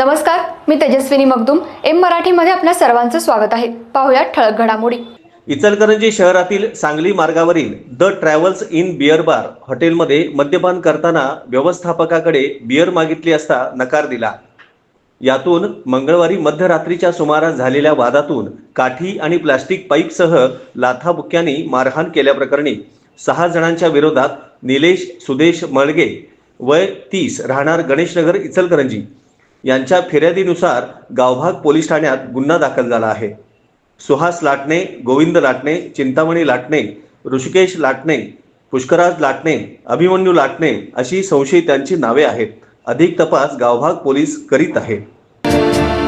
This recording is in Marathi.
नमस्कार मी तेजस्विनी मगदुम. एम मराठीमध्ये आपल्या सर्वांचं स्वागत आहे. पाहुयात ठळक घडामोडी. इचलकरंजी शहरातील सांगली मार्गावरील the travels inn beer bar हॉटेलमध्ये मद्यपान करताना व्यवस्थापकाकडे बिअर मागितली असता नकार दिला. यातून मंगळवारी मध्यरात्रीच्या सुमारास झालेल्या वादातून काठी आणि प्लास्टिक पाईपसह लाथाबुक्यांनी मारहाण केल्याप्रकरणी सहा जणांच्या विरोधात निलेश सुदेश मळगे वय तीस राहणार गणेशनगर इचलकरंजी. यांच्या फिर्यादीनुसार गावभाग पोलीस ठाण्यात गुन्हा दाखल झाला आहे. सुहास लाटणे गोविंद लाटणे चिंतामणी लाटणे ऋषिकेश लाटणे पुष्कराज लाटणे अभिमन्यू लाटणे अशी संशयितांची नावे आहेत. अधिक तपास गावभाग पोलीस करीत आहेत.